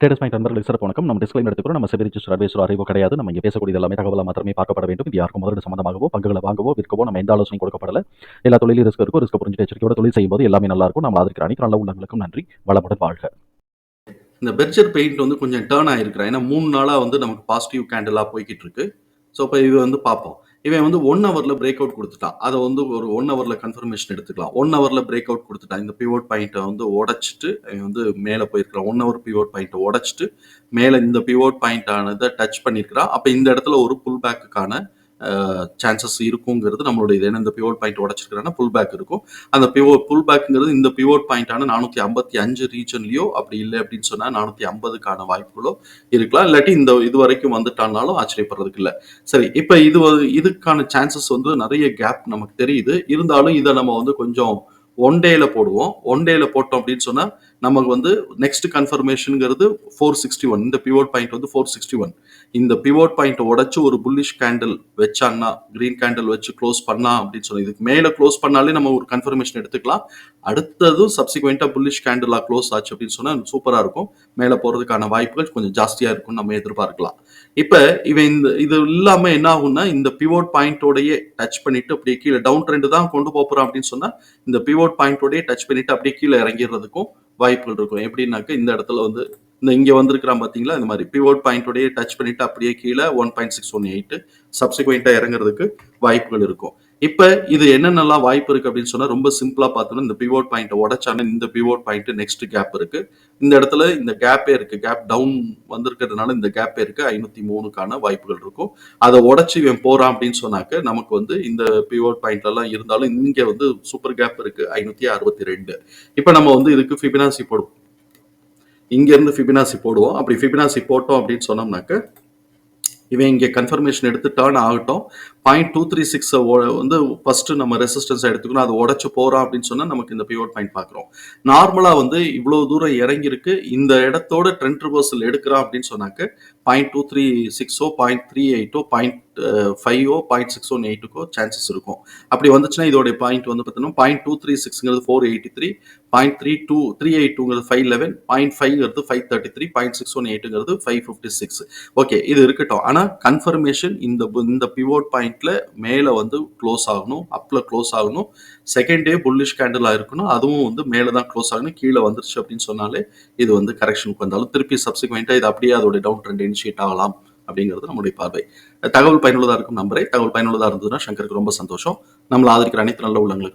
Traders point நண்பர்களுக்கு சிறப்பு வணக்கம். நம்ம டிஸ்கிளைம் எடுத்துக்கிறோம் நம்ம செபி ரிஜிஸ்டர் அட்வைசர் அறிவோ கிடையாது. நம்ம இங்கே பேசக்கூடிய எல்லாமே தகவலாக மாத்திரமே பார்க்கப்பட வேண்டும். இது யாருக்கும் முதலீடு சம்பந்தமாகவோ பங்குகளை வாங்கவோ விற்கவோ நம்ம எந்த ஆலோசனை கொடுக்கப்படல. எல்லா தொழிலும் ரிஸ்க் இருக்கும் ரிஸ்க் புரிஞ்சு எச்சரிக்கையோட தொழில் செய்யும்போது எல்லாமே நல்லா இருக்கும். நம்ம ஆதரிக்கிற அனைத்து நல்ல உள்ளங்களுக்கும் நன்றி. வளமுடன் வாழ்க. இந்த பெர்ஜர் பெயிண்ட் வந்து கொஞ்சம் டேர்ன் ஆயிருக்கிறான் ஏன்னா மூணு நாளாக வந்து நமக்கு பாசிட்டிவ் கேண்டலாக போய்கிட்டு இருக்கு. ஸோ இப்போ இது வந்து பார்ப்போம். இவன் வந்து ஒன் ஹவரில் பிரேக் அவுட் கொடுத்துட்டான் அதை வந்து ஒரு ஒன் ஹவரில் கன்ஃபர்மேஷன் எடுத்துக்கலாம். ஒன் ஹவரில் பிரேக் அவுட் கொடுத்துட்டான் இந்த பிவோட் பாயிண்ட்டை வந்து உடச்சிட்டு இவன் வந்து மேலே போயிருக்கிறான். ஒன் ஹவர் பிவோட் பாயிண்ட்டை உடச்சிட்டு மேலே இந்த பிவோட் பாயிண்ட் ஆனதை டச் பண்ணியிருக்கிறான் அப்போ இந்த இடத்துல ஒரு புல் பேக்குக்கான சான்சஸ் இருக்குங்கிறது நம்மளுடைய இது ஏன்னா இந்த பிவோட் பாயிண்ட் உடச்சிருக்கிறனா புல் பேக் இருக்கும். அந்த பிவோ புல் பேக்குங்கிறது இந்த பிவோட் பாயிண்டான நானூற்றி ஐம்பத்தி அஞ்சு ரீஜன்லையோ அப்படி இல்லை அப்படின்னு சொன்னால் நானூற்றி ஐம்பதுக்கான வாய்ப்புகளோ இருக்கலாம். இல்லாட்டி இந்த இது வரைக்கும் வந்துட்டானாலும் ஆச்சரியப்படுறதுக்கு இல்லை. சரி இப்போ இது இதுக்கான சான்சஸ் வந்து நிறைய கேப் நமக்கு தெரியுது. இருந்தாலும் இதை நம்ம வந்து கொஞ்சம் ஒன் டேல போடுவோம். ஒன் டேல போட்டோம் அப்படின்னு சொன்னால் நமக்கு வந்து நெக்ஸ்ட் கன்ஃபர்மேஷனுங்கிறது ஃபோர் சிக்ஸ்டி ஒன் இந்த பிவோட் பாயிண்ட் வந்து ஃபோர் சிக்ஸ்டி ஒன் இந்த பிவோட் பாயிண்ட்டை உடச்சு ஒரு புல்லிஷ் கேண்டில் வச்சாங்கன்னா கிரீன் கேண்டில் வச்சு க்ளோஸ் பண்ணா அப்படின்னு சொல்லி இதுக்கு மேலே க்ளோஸ் பண்ணாலே நம்ம ஒரு கன்ஃபர்மேஷன் எடுத்துக்கலாம். அடுத்ததும் சப்சிக்வெண்ட்டாக புல்லிஷ் கேண்டிலாக க்ளோஸ் ஆச்சு அப்படின்னு சொன்னால் சூப்பராக இருக்கும். மேலே போகிறதுக்கான வாய்ப்புகள் கொஞ்சம் ஜாஸ்தியாக இருக்கும்னு நம்ம எதிர்பார்க்கலாம். இப்போ இவன் இந்த இது இல்லாமல் என்ன ஆகும்னா இந்த பிவோட் பாயிண்டோடையே டச் பண்ணிட்டு அப்படியே கீழே டவுன் ட்ரெண்ட் தான் கொண்டு போகிறோம் அப்படின்னு சொன்னால் இந்த பிவோட் பாயிண்டோடயே டச் பண்ணிட்டு அப்படியே கீழே இறங்கிடுறதுக்கும் வாய்ப்புகள் இருக்கும். எப்படின்னாக்க இந்த இடத்துல வந்து இந்த இங்கே வந்திருக்கிறான் பார்த்தீங்களா இந்த மாதிரி பிவோட் பாயிண்ட்டோடய டச் பண்ணிட்டு அப்படியே கீழே one point six one eight சப்சிக்வெண்ட்டாக இறங்குறதுக்கு வாய்ப்புகள் இருக்கும். இப்போ இது என்னென்னலாம் வாய்ப்பு இருக்கு அப்படின்னு சொன்னா ரொம்ப சிம்பிளா பார்த்தோம்னா இந்த பிவோட் பாயிண்ட் உடைச்சான இந்த பிவோட் பாயிண்ட் நெக்ஸ்ட் கேப் இருக்கு. இந்த இடத்துல இந்த கேப்பே இருக்கு. கேப் டவுன் வந்திருக்கிறதுனால இந்த கேப்பே இருக்கு. ஐநூத்தி மூணுக்கான வாய்ப்புகள் இருக்கும். அதை உடச்சி இவன் போறான் அப்படின்னு சொன்னாக்க நமக்கு வந்து இந்த பிவோட் பாயிண்ட் எல்லாம் இருந்தாலும் இங்க வந்து சூப்பர் கேப் இருக்கு. ஐநூத்தி அறுபத்தி ரெண்டு. இப்போ நம்ம வந்து இதுக்கு ஃபிபினாசி போடுவோம். இங்க இருந்து ஃபிபினாசி போடுவோம். அப்படி ஃபிபினாசி போட்டோம் அப்படின்னு சொன்னோம்னாக்க இவன் இங்கே கன்ஃபர்மேஷன் எடுத்து டேர்ன் ஆகட்டும். பாயிண்ட் டூ த்ரீ சிக்ஸ் வந்து ஃபர்ஸ்ட் நம்ம ரெசிஸ்டன்ஸ் எடுத்துக்கணும் அதை உடச்சு போறோம் அப்படின்னு சொன்னா நமக்கு இந்த பிவோட் பாயிண்ட் பார்க்குறோம் நார்மலா வந்து இவ்வளவு தூரம் இறங்கியிருக்கு இந்த இடத்தோட ட்ரெண்ட் ரிவர்சல் எடுக்கிறான் அப்படின்னு சொன்னாக்க பாயிண்ட் டூ த்ரீ சிக்ஸோ பாயிண்ட் த்ரீ எயிட்டோ பாயிண்ட் ஃபைவோ பாயிண்ட் சிக்ஸ் ஒன் எயிட்டுக்கோ சான்சஸ் இருக்கும். அப்படி வந்துச்சுன்னா இதோடைய பாயிண்ட் வந்து பார்த்தீங்கன்னா point two three சிக்ஸ்ங்கிறது four eighty three point three two three eight டூங்கிறது five eleven point ஃபைவ்ங்கிறது five thirty three point six one எயிட்டுங்கிறது five fifty six okay இது இருக்கட்டும். ஆனால் கன்ஃபர்மேஷன் இந்த இந்த பிவோட் பாயிண்ட்ல மேலே வந்து க்ளோஸ் ஆகணும் அப்பில் க்ளோஸ் ஆகணும். செகண்ட் டே புல்லிஷ் கேண்டலாக இருக்கணும். அதுவும் வந்து மேலே தான் க்ளோஸ் ஆகணும். கீழே வந்துருச்சு அப்படின்னு சொன்னாலே இது வந்து கரெக்ஷனுக்கு வந்தாலும் திருப்பி சப்சிக்வெண்ட்டாக இது அப்படியே அதோட டவுன் ட்ரெண்ட் இனிஷியேட் ஆகலாம் அப்படிங்கிறது நம்முடைய பார்வை. தகவல் பயனுள்ளதாக இருக்கும் நம்பரை. தகவல் பயனுள்ளதாக இருந்ததுன்னா சங்கருக்கு ரொம்ப சந்தோஷம். நம்மளை ஆதரிக்கிற அனைத்து நல்ல உள்ளங்களுக்கு